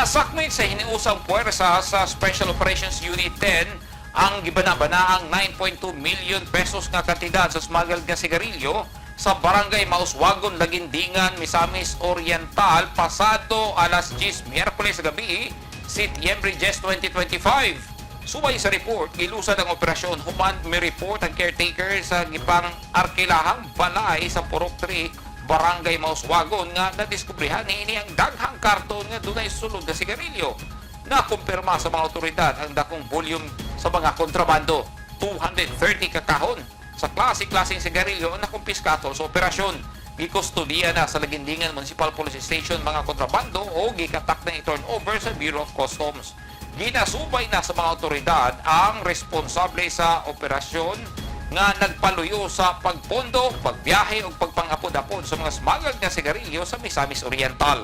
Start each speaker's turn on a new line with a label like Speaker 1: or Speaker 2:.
Speaker 1: Nasakmit sa hiniusang puwersa sa Special Operations Unit 10 ang gibanabana ang 9.2 million pesos nga kantidad sa smuggled nga sigarilyo sa barangay Mauswagon, Lagindingan, Misamis Oriental pasado alas 10 Miyerkules gabi, Setyembre 10, 2025. Subay sa report, gilusad ang operasyon. Human may report ang caretaker sa gipang arkilahang balay sa Purok 3, Barangay Mauswagon nga nadiskubrihan ni ini ang daghang karton nga dunay sulod na sigarilyo. Nakumpirma sa mga otoridad ang dakong volume sa mga kontrabando, 230 kakahon sa klase-klaseng sigarilyo na kumpiskato sa operasyon. Gikustudiya na sa Lagindingan Municipal Police Station mga kontrabando o gikatak na i-turnover sa Bureau of Customs. Ginasubay na sa mga otoridad ang responsable sa operasyon nga nagpaluyo sa pagpondo, pagbiyahe o pagpangapod-apod sa mga smuggled nga sigarilyo sa Misamis Oriental.